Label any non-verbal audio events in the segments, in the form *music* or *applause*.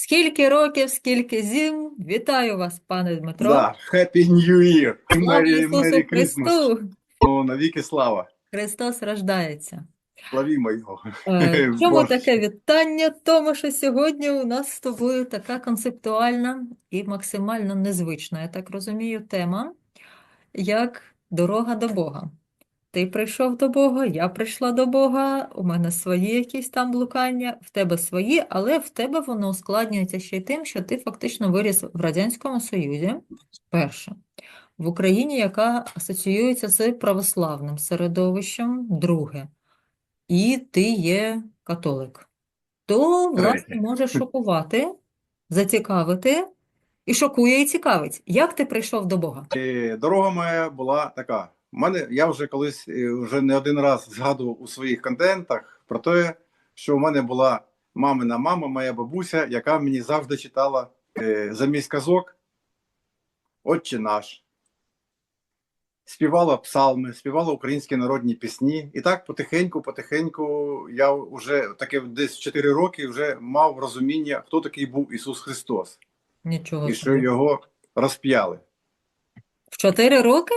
Скільки років, скільки зім. Вітаю вас, пане Дмитро. Да, Happy New Year! Merry, Merry Christmas! Ну, навіки слава! Христос рождається. Славімо його! Е, Чому таке вітання? Тому що сьогодні у нас з тобою така концептуальна і максимально незвична, я так розумію, тема, як дорога до Бога. Ти прийшов до Бога, я прийшла до Бога, у мене свої якісь там блукання, в тебе свої, але в тебе воно ускладнюється ще й тим, що ти фактично виріс в Радянському Союзі, перше, в Україні, яка асоціюється з православним середовищем, друге, і ти є католик. То, власне, може шокувати, зацікавити, і шокує, і цікавить. Як ти прийшов до Бога? Е, Дорога моя була така. У мене я вже колись е, вже не один раз згадував у своїх контентах про те, що у мене була мамина мама, моя бабуся, яка мені завжди читала е, замість казок Отче наш. Співала псалми, співала українські народні пісні. І так потихеньку, потихеньку, я вже таке десь в 4 роки вже мав розуміння, хто такий був Ісус Христос, Нічого і що його розп'яли. В чотири роки?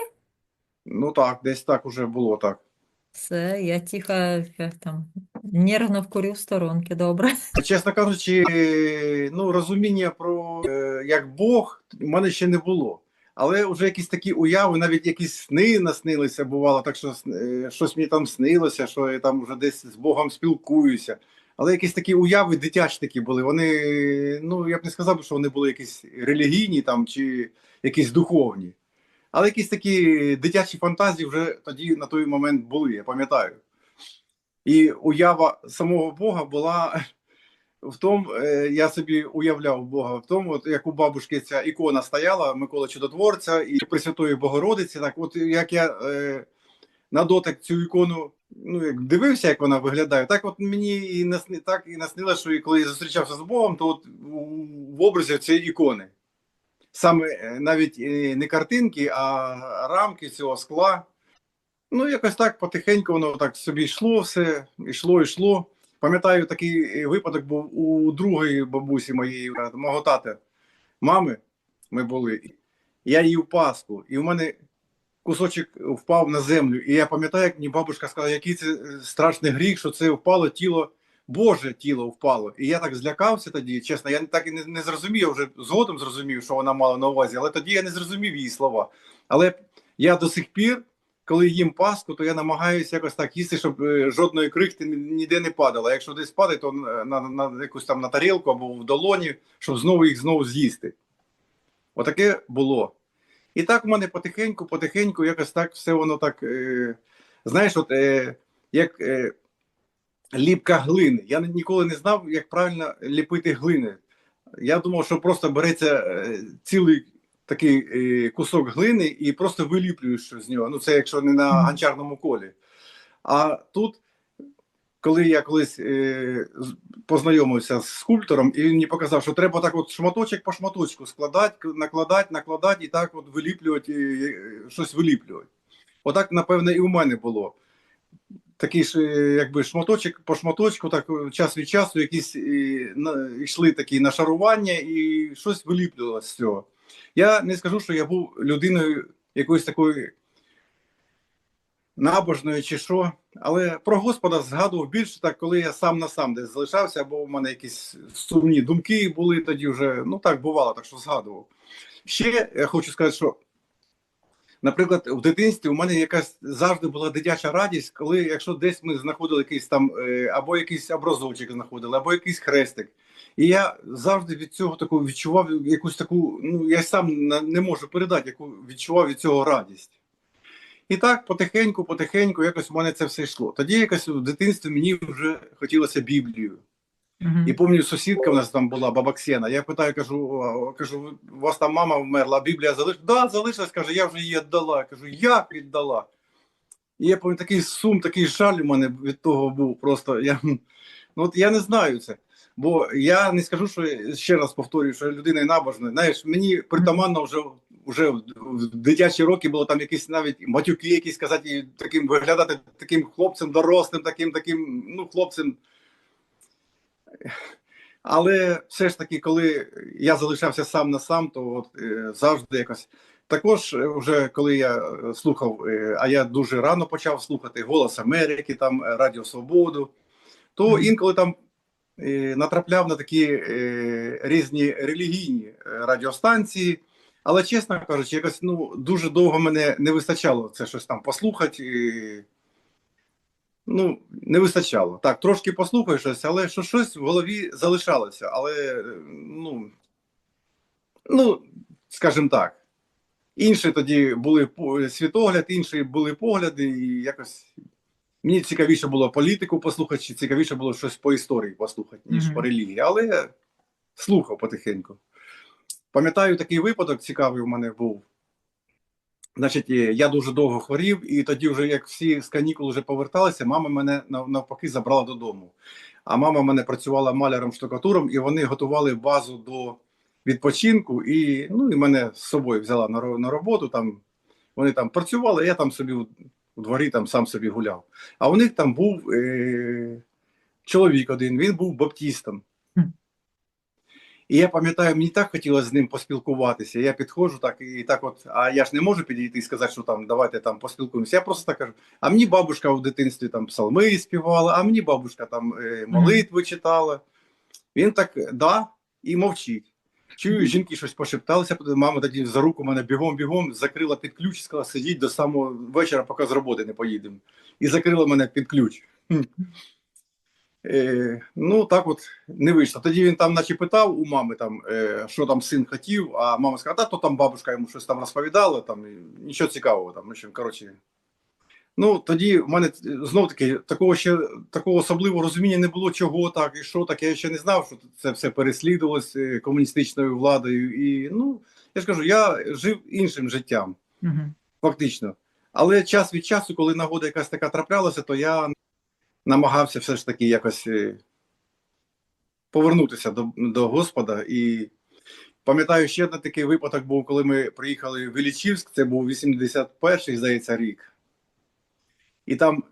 Ну так, десь так уже було так. Все, я тихо як там, нервно вкурю в сторонки, добре. Чесно кажучи, ну розуміння про е, як Бог у мене ще не було. Але вже якісь такі уяви, навіть якісь сни наснилися, бувало, так що е, щось мені там снилося, що я там вже десь з Богом спілкуюся. Але якісь такі уяви дитячі такі були. Вони, ну я б не сказав, що вони були якісь релігійні там чи якісь духовні. Але якісь такі дитячі фантазії вже тоді на той момент були, я пам'ятаю. І уява самого Бога була в тому, е, я собі уявляв Бога в тому, от як у бабушки ця ікона стояла Микола Чудотворця і Пресвятої Богородиці. Так, от як я е, на дотик цю ікону ну, як дивився, як вона виглядає, так от мені і насни, так і наснило, що коли я зустрічався з Богом, то от в образі цієї ікони. Саме е, навіть е, не картинки, а рамки цього скла. Ну, якось так потихеньку воно так собі йшло все, йшло, йшло. Пам'ятаю, такий е, випадок був у другої бабусі моєї, мого тата, мами. Ми були. Я їв паску, і в мене кусочок впав на землю. І я пам'ятаю, як мені бабушка сказала, який це страшний гріх, що це впало тіло, Боже тіло впало. І я так злякався тоді, чесно, я так і не, не зрозумів, я вже згодом зрозумів, що вона мала на увазі, але тоді я не зрозумів її слова. Але я до сих пір, коли їм паску, то я намагаюся якось так їсти, щоб е, жодної крихти ніде не падало. Якщо десь падає, то на, на, на якусь там на тарілку або в долоні, щоб знову їх знову з'їсти. Отаке було. І так в мене потихеньку, потихеньку, якось так все воно так. Е, знаєш, от е, як е, ліпка глини. Я ніколи не знав, як правильно ліпити глини. Я думав, що просто береться е, цілий такий е, кусок глини і просто виліплюєш щось з нього. Ну, це якщо не на гончарному колі. А тут, коли я колись е, познайомився з скульптором, і він мені показав, що треба так от шматочок по шматочку складати, накладати, накладати і так от виліплювати, щось виліплювати. Отак, напевне, і у мене було. Такий ж, е, якби шматочок по шматочку, так е, час від часу якісь е, на- йшли такі нашарування і щось виліплювалося з цього. Я не скажу, що я був людиною якоюсь такою набожною чи що, але про Господа згадував більше так, коли я сам на сам десь залишався, або в мене якісь сумні думки були тоді вже. Ну так бувало, так що згадував. Ще я хочу сказати, що, наприклад, в дитинстві у мене якась завжди була дитяча радість, коли якщо десь ми знаходили якийсь там е, або якийсь образочок знаходили, або якийсь хрестик. І я завжди від цього таку відчував якусь таку, ну я сам не можу передати, яку відчував від цього радість. І так потихеньку, потихеньку, якось в мене це все йшло. Тоді якось в дитинстві мені вже хотілося Біблію. Мгм. І пам'ятаю, сусідка в нас там була, баба Ксена. Я питаю, кажу, кажу, у вас там мама вмерла, а Біблія залишилась? Да, залишилась, каже, я вже її віддала. Кажу, як віддала? І я пам'ятаю, такий сум, такий жаль у мене від того був. Просто я, ну, от я не знаю це. Бо я не скажу, що ще раз повторюю, що я людина набожна. Знаєш, мені притаманно вже, вже в, в дитячі роки було там якісь навіть матюки, якісь сказати, таким виглядати таким хлопцем дорослим, таким, таким, ну, хлопцем. Але все ж таки, коли я залишався сам на сам, то от, е, завжди якось. Також, е, вже коли я е, слухав, а я дуже рано почав слухати Голос Америки, там Радіо Свободу, то інколи там натрапляв на такі різні релігійні радіостанції. Але, чесно кажучи, якось ну, дуже довго мене не вистачало це щось там послухати. Ну, не вистачало. Так, трошки послухаю щось, але що щось в голові залишалося. Але, ну, ну скажімо так, інші тоді були світогляд, інші були погляди, і якось мені цікавіше було політику послухати, чи цікавіше було щось по історії послухати, ніж Мгм. по релігії. Але я слухав потихеньку. Пам'ятаю, такий випадок цікавий у мене був. Значить, я дуже довго хворів, і тоді, вже як всі з канікул вже поверталися, мама мене навпаки забрала додому. А мама мене працювала маляром штукатуром, і вони готували базу до відпочинку. І ну і мене з собою взяла на на роботу. Там вони там працювали, я там собі у дворі там сам собі гуляв. А у них там був е- чоловік один, він був баптістом. І я пам'ятаю, мені так хотілося з ним поспілкуватися. Я підходжу так і так, от, а я ж не можу підійти і сказати, що там давайте там поспілкуємося. Я просто так кажу: а мені бабушка в дитинстві там псалми співала, а мені бабушка там е, молитви читала. Він так да і мовчить. Чую, жінки щось пошепталися, мама тоді за руку мене бігом-бігом закрила під ключ і сказала, сидіть до самого вечора, поки з роботи не поїдемо. І закрила мене під ключ. Е, ну, так от не вийшло. Тоді він там, наче питав у мами, там, е, що там син хотів, а мама сказала, та то там бабушка йому щось там розповідала, там, і нічого цікавого. Там, в коротше. Ну, тоді в мене знов таки такого ще такого особливого розуміння не було, чого так і що так. Я ще не знав, що це все переслідувалось е, комуністичною владою. І ну, я ж кажу, я жив іншим життям, Мгм. фактично. Але час від часу, коли нагода якась така траплялася, то я намагався все ж таки якось е, повернутися до, до Господа. І пам'ятаю, ще один такий випадок був, коли ми приїхали в Ілічівськ, це був 81-й, здається, рік. І там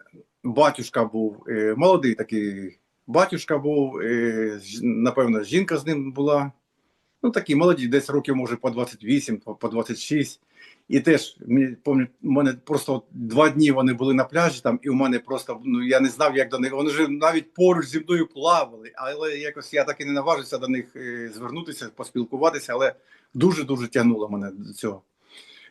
батюшка був, е, молодий такий батюшка був, е, напевно, жінка з ним була. Ну, такі молоді, десь років, може, по 28, по по 26. І теж мені пам'ятаю, мене просто два дні вони були на пляжі там, і у мене просто ну я не знав, як до них. Вони вже навіть поруч зі мною плавали, але якось я так і не наважився до них е, звернутися, поспілкуватися, але дуже дуже тягнуло мене до цього.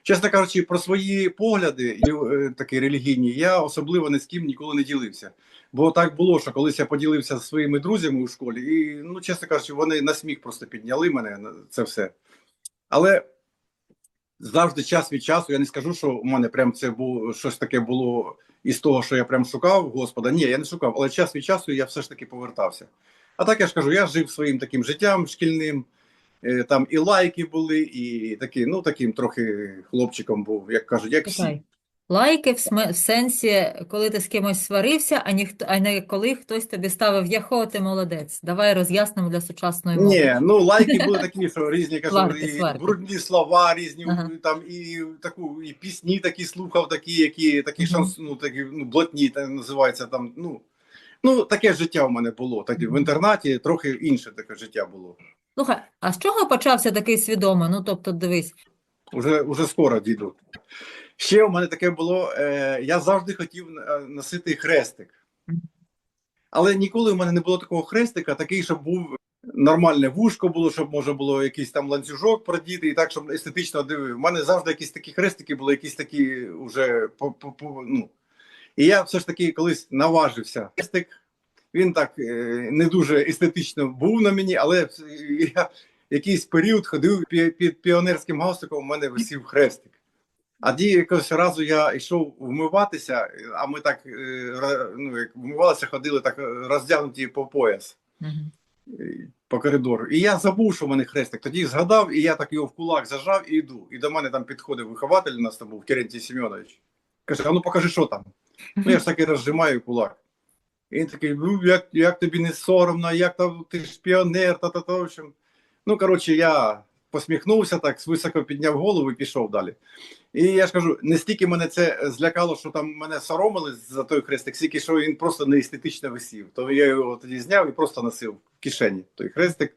Чесно кажучи, про свої погляди е, такі релігійні, я особливо ні з ким ніколи не ділився. Бо так було, що колись я поділився зі своїми друзями у школі, і, ну, чесно кажучи, вони на сміх просто підняли мене це все. Але завжди час від часу, я не скажу, що у мене прям це було щось таке було із того, що я прям шукав Господа. Ні, я не шукав, але час від часу я все ж таки повертався. А так я ж кажу, я жив своїм таким життям шкільним. Е, Там і лайки були, і такі, ну таким трохи хлопчиком був, як кажуть, як всі. Лайки в, сме- в сенсі, коли ти з кимось сварився, а, ніхто, а не коли хтось тобі ставив «Яхо, ти молодець». Давай роз'яснимо для сучасної мови. Ні, ну лайки були такі, що різні кажу, Сварки, і сварки. брудні слова, різні Ага. там і таку і пісні такі слухав, такі, які такі Мгм. шанс, ну такі ну блатні, так називається там. Ну ну таке життя в мене було. Тоді в інтернаті трохи інше таке життя було. Слухай, а з чого почався такий свідомий? Ну, тобто, дивись, Уже уже скоро діду. Ще у мене таке було. Е, я завжди хотів е, носити хрестик. Але ніколи у мене не було такого хрестика, такий, щоб був нормальне вушко було, щоб може було якийсь там ланцюжок продіти, і так, щоб естетично дивив. У мене завжди якісь такі хрестики були, якісь такі вже ну. І я все ж таки колись наважився. Хрестик, він так е, не дуже естетично був на мені, але я якийсь період ходив під піонерським галстуком, у мене висів хрестик. А ді якогось разу я йшов вмиватися, а ми так е, ну, як вмивалися, ходили так е, роздягнуті по пояс по коридору. І я забув, що в мене хрестик. Тоді згадав, і я так його в кулак зажав і йду. І до мене там підходив вихователь, у нас там був Терентій Семенович. Каже: а ну покажи, що там. Ну я ж таки розжимаю кулак. І він такий: ну як, як тобі не соромно, як там ти ж піонер, та та та в общем. Ну, коротше, я посміхнувся, так високо підняв голову і пішов далі. І я ж кажу, не стільки мене це злякало, що там мене соромили за той хрестик, стільки що він просто не естетично висів. То я його тоді зняв і просто носив в кишені той хрестик.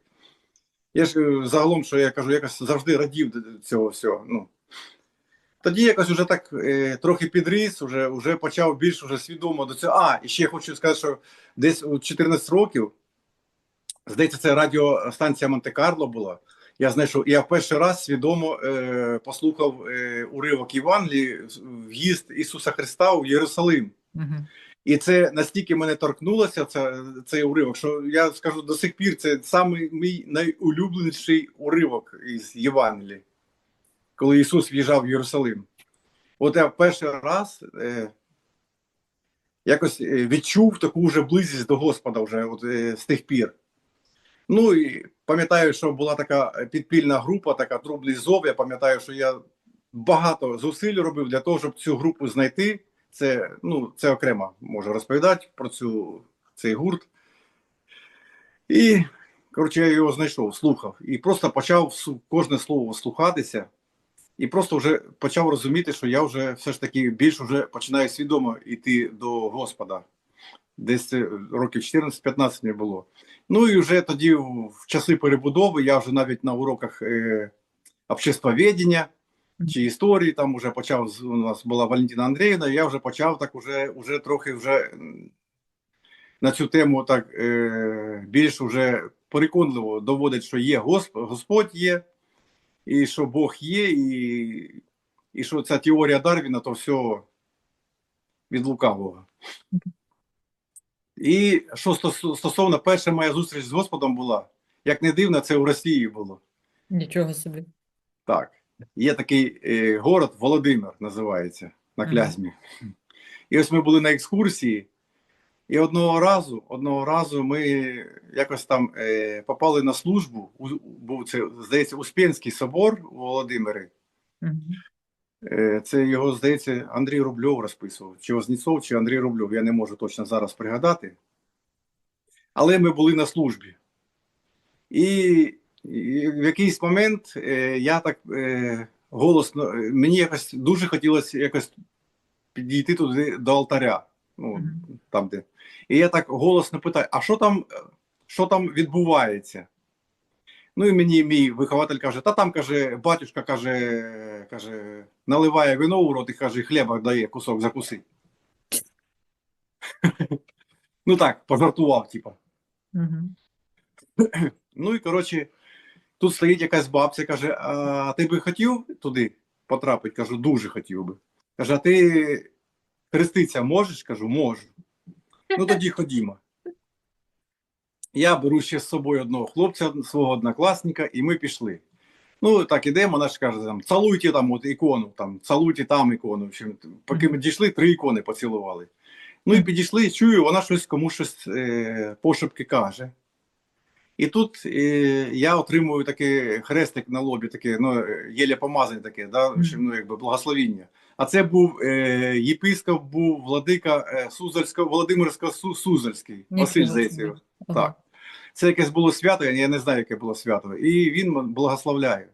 Я ж е, загалом, що я кажу, якось завжди радів цього всього. Ну. Тоді якось вже так е, трохи підріс, вже, вже почав більш уже свідомо до цього. А, і ще хочу сказати, що десь у 14 років, здається, це радіостанція Монте-Карло була. Я знайшов, я в перший раз свідомо е, послухав е, уривок Євангелії, в'їзд Ісуса Христа у Єрусалим. Мгм. І це настільки мене торкнулося, це, цей уривок, що я скажу до сих пір, це самий мій найулюбленіший уривок із Євангелії, коли Ісус в'їжджав в Єрусалим. От я перший раз е, якось е, відчув таку вже близькість до Господа вже от, е, з тих пір. Ну і пам'ятаю, що була така підпільна група, така трублі зов. Я пам'ятаю, що я багато зусиль робив для того, щоб цю групу знайти. Це, ну, це окремо можу розповідати про цю, цей гурт. І, коротше, я його знайшов, слухав. І просто почав кожне слово слухатися. І просто вже почав розуміти, що я вже все ж таки більш вже починаю свідомо йти до Господа. Десь років 14-15 мені було. Ну і вже тоді, в часи перебудови, я вже навіть на уроках е, обществоведення чи історії, там вже почав у нас була Валентина Андріївна, я вже почав так уже, уже трохи вже на цю тему так е, більш уже переконливо доводить, що є Госп, Господь є, і що Бог є, і, і що ця теорія Дарвіна то все від лукавого. І що стос- стосовно перша моя зустріч з Господом була, як не дивно, це в Росії було. Нічого собі. Так, є такий е, город Володимир, називається на. Клязьмі. І ось ми були на екскурсії, і одного разу, одного разу ми якось там е, попали на службу. У, був це, здається, Успенський собор у Володимирі. Е, Це його, здається, Андрій Рубльов розписував, чи Вознецов, чи Андрій Рубльов, я не можу точно зараз пригадати. Але ми були на службі. І, в якийсь момент е, я так е, голосно, е, мені якось дуже хотілося якось підійти туди до алтаря. Ну, там, де. І я так голосно питаю: а що там, е, що там відбувається? Ну і мені мій вихователь каже: та там каже, батюшка каже, каже, наливає вино у рот і каже, хліба дає кусок закусити. *laughs* ну так, пожартував, типа. Ну і коротше, тут стоїть якась бабця, каже: А ти би хотів туди потрапити? Кажу, дуже хотів би. Каже, а ти хреститься можеш? Кажу, можу. Ну тоді ходімо. Я беру ще з собою одного хлопця, свого однокласника, і ми пішли. Ну, так ідемо, вона ж каже, там, цалуйте там от ікону, там, цалуйте там ікону. В поки ми дійшли, три ікони поцілували. Ну і підійшли, чую, вона щось комусь щось е, пошепки каже. І тут е, я отримую такий хрестик на лобі, таке, ну, єле помазане таке, да, в ну, якби благословіння. А це був е, єпископ, був владика е, Сузальського, Володимирського Су, Сузальський, Василь. Ага. Так. Це якесь було свято, я не знаю, яке було свято. І він благословляє.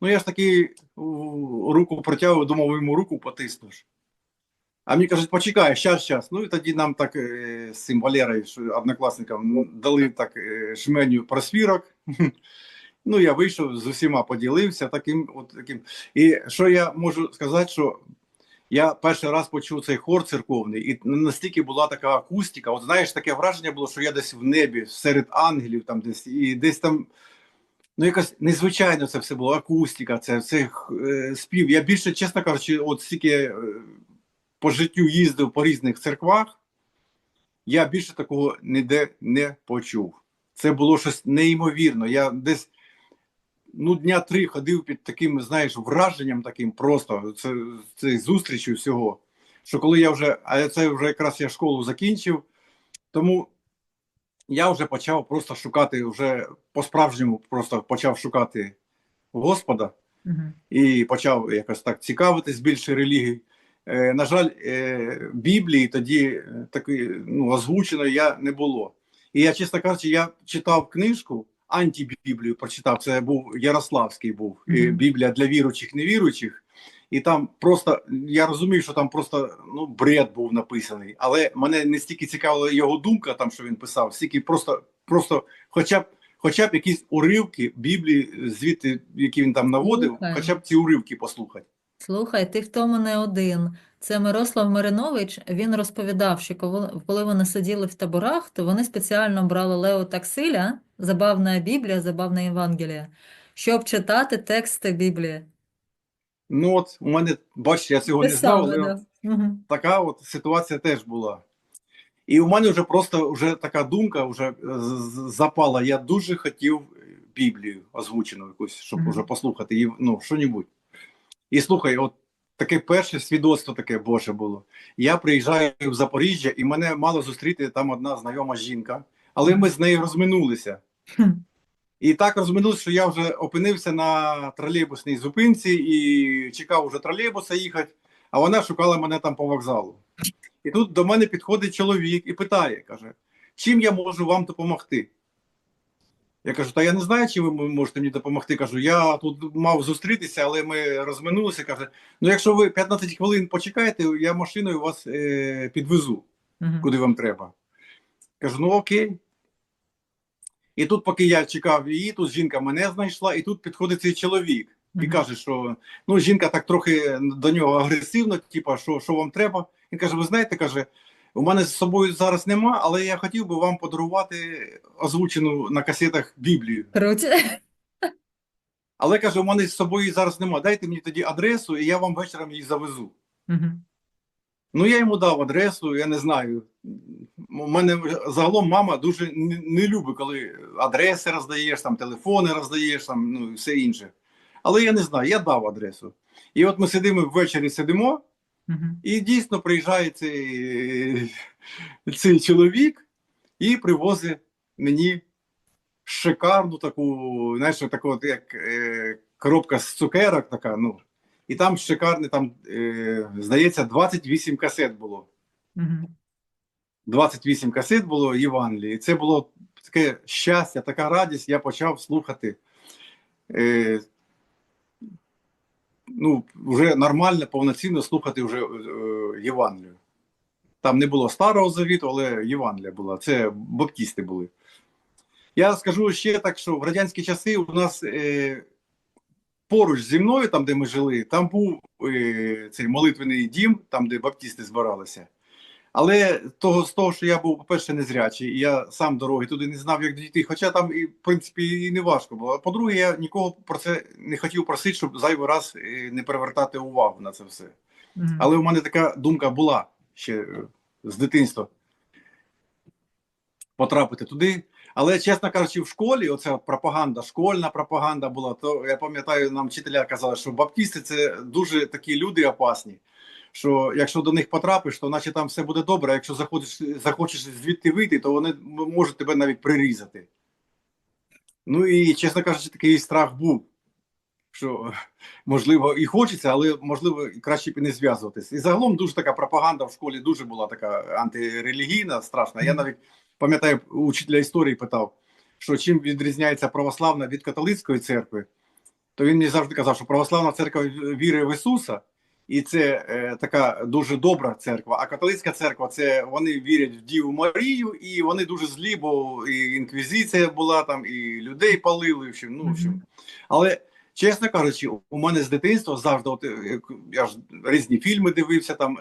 Ну, я ж таки руку протягую, думав, йому руку потиснеш. А мені кажуть, почекай, щас, щас. Ну і тоді нам так е, з цим Валерою, однокласникам, дали так е, жменю просвірок. *laughs* Ну, я вийшов з усіма поділився таким, от таким. І що я можу сказати, що я перший раз почув цей хор церковний, і настільки була така акустика. От знаєш, таке враження було, що я десь в небі, серед ангелів, там десь, і десь там. Ну, якось незвичайно це все було, акустика, це, це е, спів. Я більше, чесно кажучи, от стільки е, по життю їздив по різних церквах, я більше такого ніде не почув. Це було щось неймовірно. Я десь ну, дня три ходив під таким, знаєш, враженням таким просто це, це зустрічі всього. Що коли я вже, а це вже якраз я школу закінчив, тому я вже почав просто шукати, вже по-справжньому просто почав шукати Господа і почав якось так цікавитись більше релігій. Е, на жаль, е, Біблії тоді е, такої ну, озвученої я не було. І я, чесно кажучи, я читав книжку антибіблію прочитав. Це був Ярославський був е, Мгм. Біблія для віруючих, невіруючих. І там просто я розумію, що там просто ну бред був написаний, але мене не стільки цікавила його думка, там що він писав, стільки просто, просто, хоча б, хоча б якісь уривки Біблії, звідти, які він там наводив, Слухай. хоча б ці уривки послухати. Слухай, ти в тому не один. Це Мирослав Маринович, він розповідав, що коли, коли вони сиділи в таборах, то вони спеціально брали Лео Таксиля, забавна Біблія, забавна Євангелія, щоб читати тексти Біблії. Ну от у мене, бачите, я цього не знав, але да. Така от ситуація теж була. І у мене вже просто вже така думка вже е, запала. Я дуже хотів Біблію озвучену якусь, щоб Мгм. вже послухати її, ну, що-небудь. І слухай, от таке перше свідоцтво таке Боже було. Я приїжджаю в Запоріжжя, і мене мало зустріти там одна знайома жінка, але ми з нею розминулися. І так розминулося, що я вже опинився на тролейбусній зупинці і чекав уже тролейбуса їхати, а вона шукала мене там по вокзалу. І тут до мене підходить чоловік і питає: каже, чим я можу вам допомогти? Я кажу, та я не знаю, чим ви можете мені допомогти. Кажу, я тут мав зустрітися, але ми розминулися. Каже, ну якщо ви 15 хвилин почекаєте, я машиною вас е, підвезу Мгм. куди вам треба. Кажу, ну окей. І тут, поки я чекав її, тут жінка мене знайшла, і тут підходить цей чоловік і каже, що ну, жінка так трохи до нього агресивно, типа, що, що вам треба. Він каже: ви знаєте, каже, у мене з собою зараз нема, але я хотів би вам подарувати озвучену на касетах Біблію. Круто. Але каже, у мене з собою зараз нема. Дайте мені тоді адресу, і я вам вечором її завезу. Мгм. Ну, я йому дав адресу, я не знаю. У мене загалом мама дуже не, любить, коли адреси роздаєш, там телефони роздаєш, там ну і все інше. Але я не знаю, я дав адресу. І от ми сидимо ввечері, сидимо, Мгм. і дійсно приїжджає цей, цей чоловік і привозить мені шикарну таку, знаєш, таку, як е, коробка з цукерок, така, ну. І там шикарний, там, е, здається, 28 касет було. Мгм. 28 касет було Євангелії. Це було таке щастя, така радість. Я почав слухати. Е, ну, вже нормально, повноцінно слухати вже е, Євангелію. Там не було старого завіту, але Євангелія була. Це баптісти були. Я скажу ще так, що в радянські часи у нас е, поруч зі мною, там, де ми жили, там був е, цей молитвений дім, там, де баптісти збиралися. Але того, з того, що я був, по-перше, незрячий, і я сам дороги туди не знав, як дійти. Хоча там, і, в принципі, і не важко було. А по-друге, я нікого про це не хотів просити, щоб зайвий раз е, не привертати увагу на це все. Мгм. Але у мене така думка була ще е, з дитинства потрапити туди. Але, чесно кажучи, в школі оця пропаганда, школьна пропаганда була, то я пам'ятаю, нам вчителя казали, що баптісти це дуже такі люди опасні. Що якщо до них потрапиш, то наче там все буде добре. А якщо захочеш, захочеш звідти вийти, то вони можуть тебе навіть прирізати. Ну і, чесно кажучи, такий страх був, що *laughs* можливо і хочеться, але можливо краще б і не зв'язуватись. І загалом дуже така пропаганда в школі дуже була така антирелігійна, страшна. Я навіть пам'ятаю, учителя історії питав, що чим відрізняється православна від католицької церкви, то він мені завжди казав, що православна церква віри в Ісуса, і це е, така дуже добра церква. А католицька церква це вони вірять в Діву Марію, і вони дуже злі, бо і інквізиція була там, і людей палили. В ну, в Але чесно кажучи, у мене з дитинства завжди, от, е, я ж різні фільми дивився там.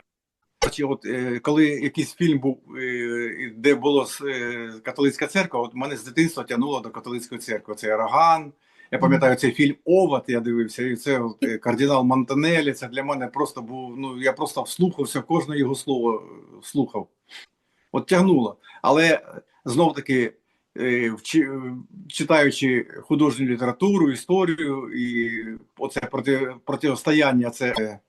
Чи от е, коли якийсь фільм був, е, де було е, католицька церква, от мене з дитинства тягнуло до католицької церкви. Це Роган. Я пам'ятаю цей фільм Овод, я дивився, і це е, кардинал Монтанелі. Це для мене просто був. Ну я просто вслухався, кожне його слово е, слухав. От тягнуло. Але знов таки, е, читаючи художню літературу, історію, і оце проти, протистояння це е,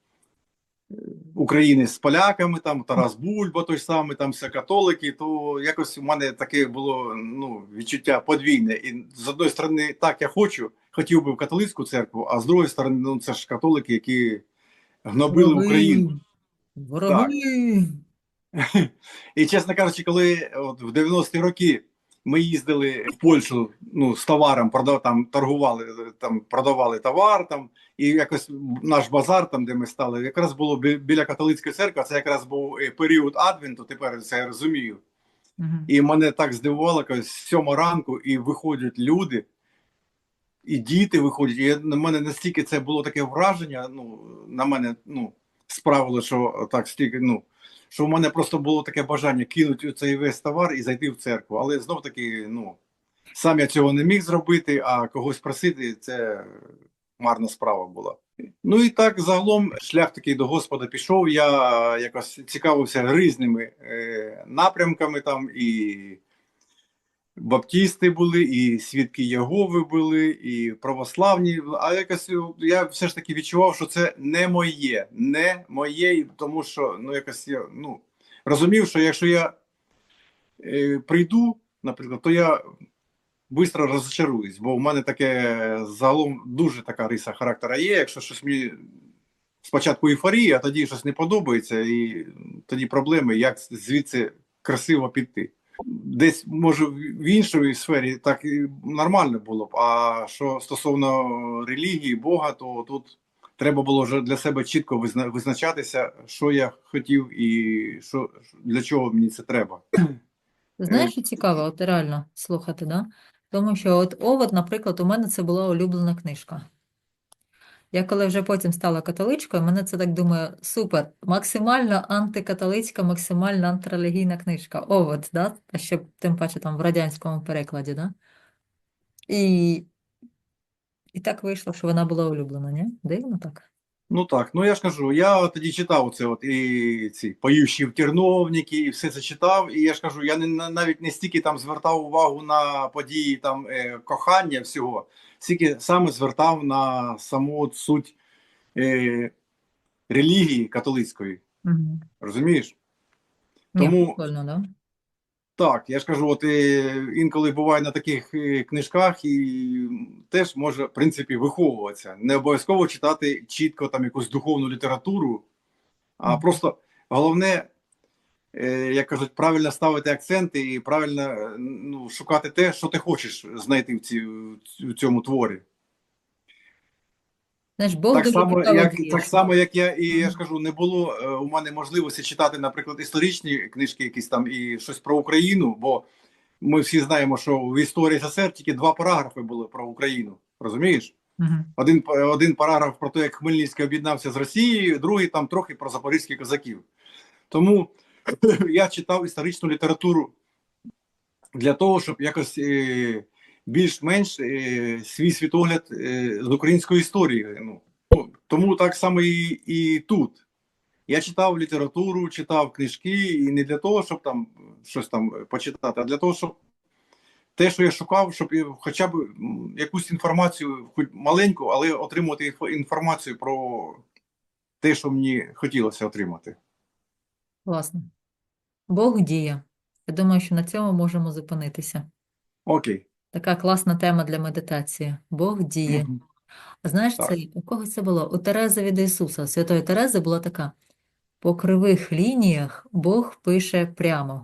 України з поляками, там Тарас Бульба, той самий, там все католики, то якось у мене таке було ну, відчуття подвійне. І з одної сторони, так я хочу, хотів би в католицьку церкву, а з другої сторони, ну це ж католики, які гнобили Вороги. Україну. Вороги. *laughs* І чесно кажучи, коли от в 90-ті роки Ми їздили в Польщу ну, з товаром, продав, там торгували, там продавали товар там, і якось наш базар, там, де ми стали, якраз було біля католицької церкви, це якраз був е, період Адвенту, тепер це я розумію. Мгм. І мене так здивувало, коли з сьома ранку і виходять люди, і діти виходять. І на мене настільки це було таке враження, ну, на мене ну, справило, що так стільки, ну, що в мене просто було таке бажання кинути цей весь товар і зайти в церкву. Але знов таки, ну, сам я цього не міг зробити, а когось просити це марна справа була. Ну і так загалом шлях такий до Господа пішов. Я якось цікавився різними е, напрямками там і баптісти були, і свідки Єгови були, і православні. А якось я все ж таки відчував, що це не моє, не моє, тому що ну якось я ну розумів, що якщо я е, прийду, наприклад, то я швидко розчаруюсь, бо в мене таке загалом дуже така риса характера є. Якщо щось мені спочатку ейфорія, а тоді щось не подобається, і тоді проблеми, як звідси красиво піти. Десь може в іншій сфері так і нормально було б. А що стосовно релігії, Бога, то тут треба було вже для себе чітко визна- визначатися, що я хотів і що для чого мені це треба. Знаєш, що цікаво, от реально слухати, да? Тому що от Овод, наприклад, у мене це була улюблена книжка. Я коли вже потім стала католичкою, мене це так думаю, супер, максимально антикатолицька, максимально антирелігійна книжка. Овод, да? А ще тим паче там в радянському перекладі, да? І, і так вийшло, що вона була улюблена, ні? Дивно так. Ну так, ну я ж кажу, я тоді читав це от і ці поющі в терновники, і все це читав. І я ж кажу, я не навіть не стільки там звертав увагу на події там е, кохання всього, стільки саме звертав на саму суть е, релігії католицької. Угу. Розумієш? Ні, Тому- прикольно, да? Так, я ж кажу, от е, інколи буває на таких е, книжках і теж може, в принципі, виховуватися. Не обов'язково читати чітко там якусь духовну літературу, а Мгм. просто головне, як кажуть, правильно ставити акценти і правильно е, ну, шукати те, що ти хочеш знайти в, ці, в цьому творі. Знаєш, Бог Так само, як, так само, як я і я ж кажу, не було е, у мене можливості читати, наприклад, історичні книжки, якісь там і щось про Україну, бо ми всі знаємо, що в історії СССР тільки два параграфи були про Україну. Розумієш? Мгм. Один, один параграф про те, як Хмельницький об'єднався з Росією, другий там трохи про запорізьких козаків. Тому *laughs* я читав історичну літературу для того, щоб якось е, більш-менш е, свій світогляд е, з української історії. Ну, ну, тому так само і, і тут. Я читав літературу, читав книжки, і не для того, щоб там щось там почитати, а для того, щоб те, що я шукав, щоб хоча б якусь інформацію, хоч маленьку, але отримувати інформацію про те, що мені хотілося отримати. Класно. Бог діє. Я думаю, що на цьому можемо зупинитися. Окей. Така класна тема для медитації. Бог діє. А знаєш, Так. це у кого це було? У Терези від Ісуса. Святої Терези була така: по кривих лініях Бог пише прямо.